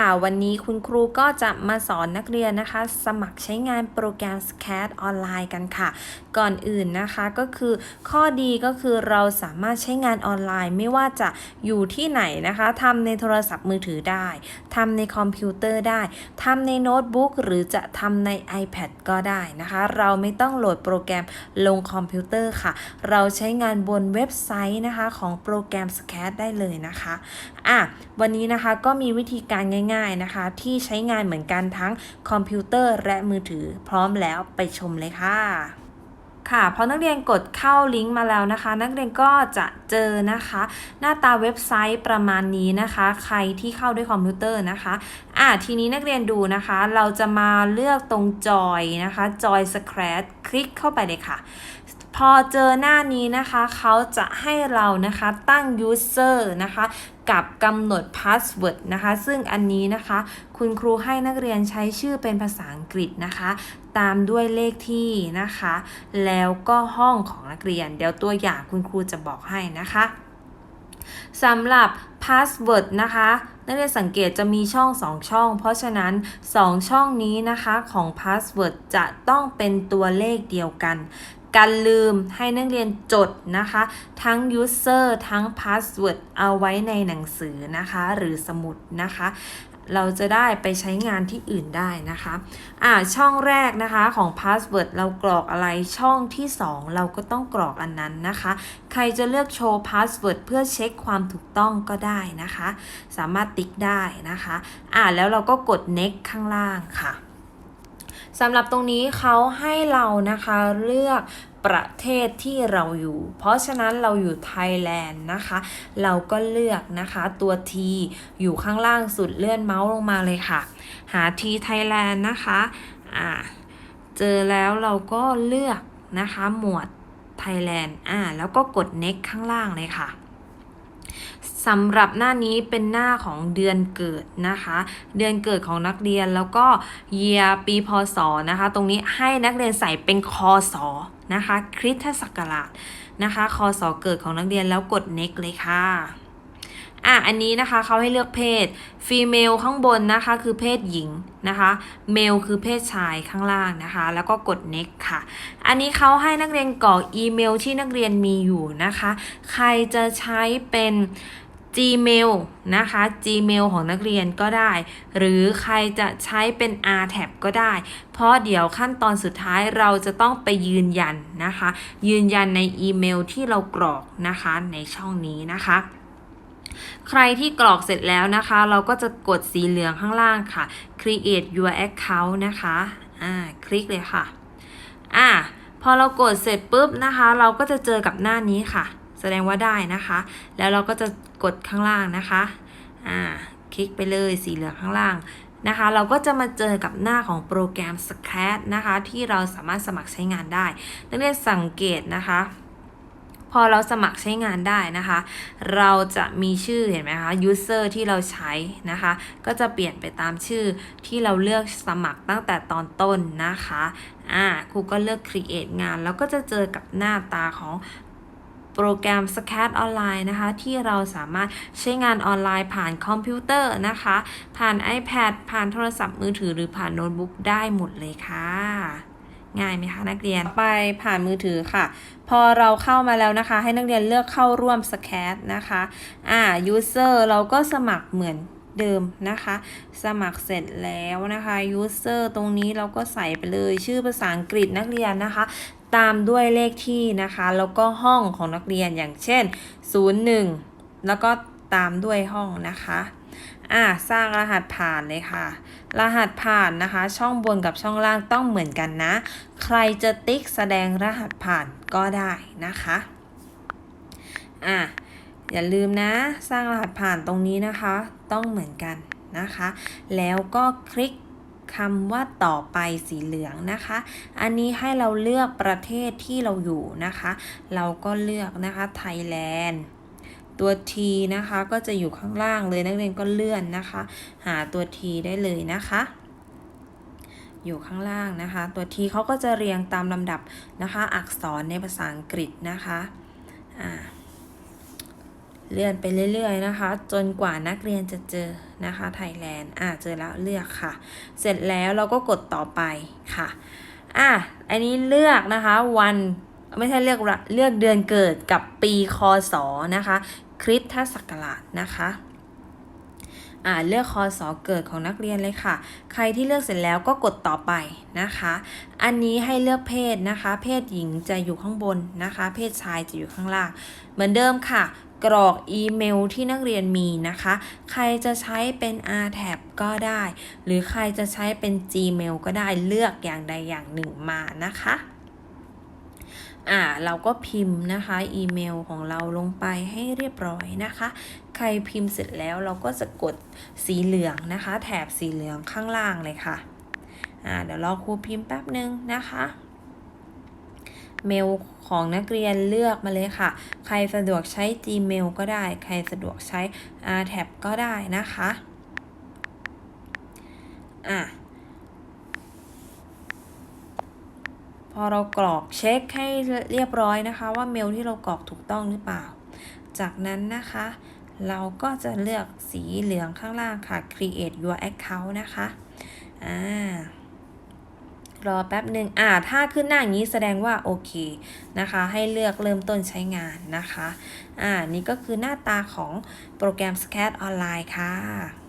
ค่ะวันนี้คุณครูก็จะมาสอนนักเรียนนะคะ สมัครใช้งานโปรแกรม SCAD ออนไลน์กันค่ะ ก่อนอื่นนะคะก็คือข้อดีก็คือเราสามารถใช้งานออนไลน์ไม่ว่าจะอยู่ที่ไหนนะคะทำในโทรศัพท์มือถือได้ทำในคอมพิวเตอร์ได้ทำในโน้ตบุ๊กหรือจะทำใน iPad ก็ได้นะคะ เราไม่ต้องโหลดโปรแกรมลงคอมพิวเตอร์ค่ะ เราใช้งานบนเว็บไซต์นะคะของโปรแกรม SCAD ได้เลยนะคะอะวันนี้นะคะก็มีวิธีการง่ายๆนะคะ ที่ใช้งานเหมือนกันทั้งคอมพิวเตอร์และมือถือ พร้อมแล้วไปชมเลยค่ะค่ะพอนักเรียนกดเข้าลิงก์มาแล้วนะคะ นักเรียนก็จะเจอนะคะ หน้าตาเว็บไซต์ประมาณนี้นะคะ ใครที่เข้าด้วยคอมพิวเตอร์นะคะอะทีนี้นักเรียนดูนะคะ เราจะมาเลือกตรงจอยนะคะจอยสแครตคลิกเข้าไปเลยค่ะ พอเจอหน้านี้นะคะเขาจะให้เรานะคะตั้ง user นะคะกับกำหนด password นะคะ ซึ่งอันนี้นะคะ คุณครูให้นักเรียนใช้ชื่อเป็นภาษาอังกฤษนะคะ ตามด้วยเลขที่นะคะ แล้วก็ห้องของนักเรียน เดี๋ยวตัวอย่างคุณครูจะบอกให้นะคะสำหรับ password นะคะนักเรียนสังเกตจะมีช่อง 2 ช่อง เพราะฉะนั้น 2 ช่องนี้นะคะของ password จะต้องเป็นตัวเลขเดียวกัน การลืมให้นักเรียนจดนะคะ ทั้ง user ทั้ง password เอาไว้ในหนังสือนะคะ หรือสมุดนะคะ เราจะได้ไปใช้งานที่อื่นได้นะคะอ่าช่องแรกนะคะของ password เรากรอกอะไรช่องที่ 2 เราก็ต้องกรอกอันนั้นนะคะ ใครจะเลือกโชว์ password เพื่อเช็คความถูกต้องก็ได้นะคะ สามารถติ๊กได้นะคะอ่าแล้วเราก็กด next ข้างล่างค่ะ สำหรับตรงนี้เขาให้เรานะคะเลือกประเทศที่เราอยู่ เพราะฉะนั้นเราอยู่ไทยแลนด์นะคะ เราก็เลือกนะคะตัว T อยู่ข้างล่างสุดเลื่อนเมาส์ลงมาเลยค่ะ หา T ไทยแลนด์นะคะอ่าเจอแล้วเราก็เลือกนะคะหมวดไทยแลนด์อ่าแล้วก็กด next ข้างล่างเลยค่ะ สำหรับหน้านี้เป็นหน้าของเดือนเกิดนะคะ เดือนเกิดของนักเรียนแล้วก็ year ปีพศนะคะ ตรงนี้ให้นักเรียนใส่เป็นคอสอนะคะคริสตศักราชนะคะคอสอเกิดของนักเรียนแล้วกด next เลยค่ะอะอันนี้นะคะเขาให้เลือกเพศ female ข้างบนนะคะ คือเพศหญิงนะคะ male คือเพศชายข้างล่างนะคะ แล้วก็กด next ค่ะ อันนี้เขาให้นักเรียนกรอกอีเมลที่นักเรียนมีอยู่นะคะ ใครจะใช้เป็น Gmail นะคะ Gmail ของนักเรียนก็ได้ หรือใครจะใช้เป็น RTAB ก็ได้ เพราะเดี๋ยวขั้นตอนสุดท้ายเราจะต้องไปยืนยันนะคะ ยืนยันในอีเมลที่เรากรอกนะคะในช่องนี้นะคะใครที่กรอกเสร็จแล้วนะคะ เราก็จะกดสีเหลืองข้างล่างค่ะ create your account นะคะ อ่า คลิกเลยค่ะ อ่า พอเรากดเสร็จปุ๊บนะคะ เราก็จะเจอกับหน้านี้ค่ะ แสดงว่าได้นะคะ แล้วเราก็จะกดข้างล่างนะคะอ่าคลิกไปเลยสีเหลืองข้างล่างนะคะ เราก็จะมาเจอกับหน้าของโปรแกรม SCAD นะคะ ที่เราสามารถสมัครใช้งานได้นักเรียนสังเกตนะคะ พอเราสมัครใช้งานได้นะคะ เราจะมีชื่อเห็นไหมคะ user ที่เราใช้นะคะ ก็จะเปลี่ยนไปตามชื่อที่เราเลือกสมัครตั้งแต่ตอนต้นนะคะอ่าครูก็เลือก create งาน แล้วก็จะเจอกับหน้าตาของ โปรแกรม s c a t ออนไลน์นะคะ ที่เราสามารถใช้งานออนไลน์ผ่านคอมพิวเตอร์นะคะ ผ่าน iPad ผ่านโทรศัพท์มือถือหรือผ่านโน้ตบุ๊กได้หมดเลยค่ะง่ายไหมคะนักเรียนไปผ่านมือถือค่ะ พอเราเข้ามาแล้วนะคะ ให้นักเรียนเลือกเข้าร่วม SCAD นะคะอ่า user เราก็สมัครเหมือน เดิมนะคะ สมัครเสร็จแล้วนะคะ user ตรงนี้เราก็ใส่ไปเลยชื่อภาษาอังกฤษนักเรียนนะคะ ตามด้วยเลขที่นะคะ แล้วก็ห้องของนักเรียนอย่างเช่น 01 แล้วก็ตามด้วยห้องนะคะอ่าสร้างรหัสผ่านเลยค่ะ รหัสผ่านนะคะ ช่องบนกับช่องล่างต้องเหมือนกันนะ ใครจะติ๊กแสดงรหัสผ่านก็ได้นะคะอ่า อย่าลืมนะ สร้างรหัสผ่านตรงนี้นะคะ ต้องเหมือนกันนะคะ แล้วก็คลิกคำว่าต่อไปสีเหลืองนะคะ อันนี้ให้เราเลือกประเทศที่เราอยู่นะคะ เราก็เลือกนะคะไทยแลนด์ตัว T นะคะก็จะอยู่ข้างล่างเลยนักเรียนก็เลื่อนนะคะ หาตัว T ได้เลยนะคะ อยู่ข้างล่างนะคะ ตัว T เขาก็จะเรียงตามลำดับนะคะ อักษรในภาษาอังกฤษนะคะอ่า เลื่อนไปเรื่อยๆนะคะ จนกว่านักเรียนจะเจอนะคะไทยแลนด์อ่าเจอแล้วเลือกค่ะ เสร็จแล้วเราก็กดต่อไปค่ะอะอันนี้เลือกนะคะวันไม่ใช่เลือกละเลือกเดือนเกิดกับปีคศนะคะ คริสตศักราชนะคะอ่าเลือกคศเกิดของนักเรียนเลยค่ะ ใครที่เลือกเสร็จแล้วก็กดต่อไปนะคะ อันนี้ให้เลือกเพศนะคะ เพศหญิงจะอยู่ข้างบนนะคะ เพศชายจะอยู่ข้างล่าง เหมือนเดิมค่ะ กรอกอีเมลที่นักเรียนมีนะคะ ใครจะใช้เป็น r t a b ก็ได้ หรือใครจะใช้เป็น Gmail ก็ได้เลือกอย่างใดอย่างหนึ่งมานะคะอ่าเราก็พิมพ์นะคะอีเมลของเราลงไปให้เรียบร้อยนะคะ ใครพิมพ์เสร็จแล้วเราก็จะกดสีเหลืองนะคะ แถบสีเหลืองข้างล่างเลยค่ะอ่าเดี๋ยวรอครูพิมพ์แป๊บหนึ่งนะคะ เมลของนักเรียนเลือกมาเลยค่ะ ใครสะดวกใช้ Gmail ก็ได้ ใครสะดวกใช้ r t a b ก็ได้นะคะ อะพอเรากรอกเช็คให้เรียบร้อยนะคะ ว่าเมลที่เรากรอกถูกต้องหรือเปล่า จากนั้นนะคะ เราก็จะเลือกสีเหลืองข้างล่างค่ะ create your account นะคะ อ่า รอแป๊บหนึ่งอ่า ถ้าขึ้นหน้าอย่างนี้แสดงว่าโอเคนะคะ ให้เลือกเริ่มต้นใช้งานนะคะ อ่า นี่ก็คือหน้าตาของโปรแกรม SCAD ออนไลน์ค่ะ